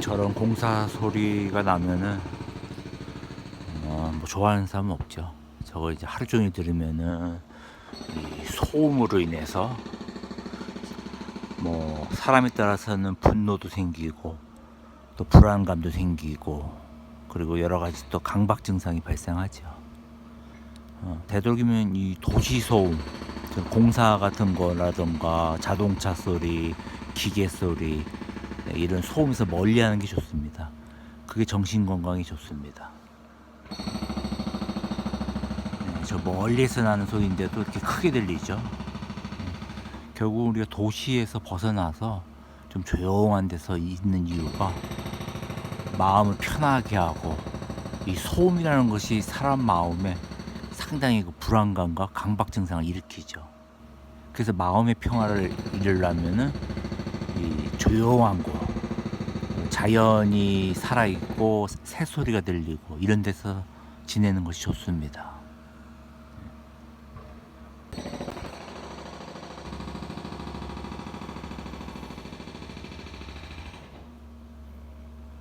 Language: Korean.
저런 공사 소리가 나면은 어, 뭐 좋아하는 사람은 없죠. 저거 이제 하루 종일 들으면은 이 소음으로 인해서 뭐 사람에 따라서는 분노도 생기고 또 불안감도 생기고 그리고 여러 가지 또 강박 증상이 발생하죠. 어, 되도록이면 이 도시 소음, 저 공사 같은 거라던가 자동차 소리, 기계 소리 네, 이런 소음에서 멀리하는 게 좋습니다. 그게 정신 건강에 좋습니다. 네, 저 멀리에서 나는 소리인데도 이렇게 크게 들리죠. 네, 결국 우리가 도시에서 벗어나서 좀 조용한 데서 있는 이유가 마음을 편하게 하고 이 소음이라는 것이 사람 마음에 상당히 그 불안감과 강박 증상을 일으키죠. 그래서 마음의 평화를 이루려면은 이 조용한 곳, 자연이 살아있고 새소리가 들리고 이런 데서 지내는 것이 좋습니다.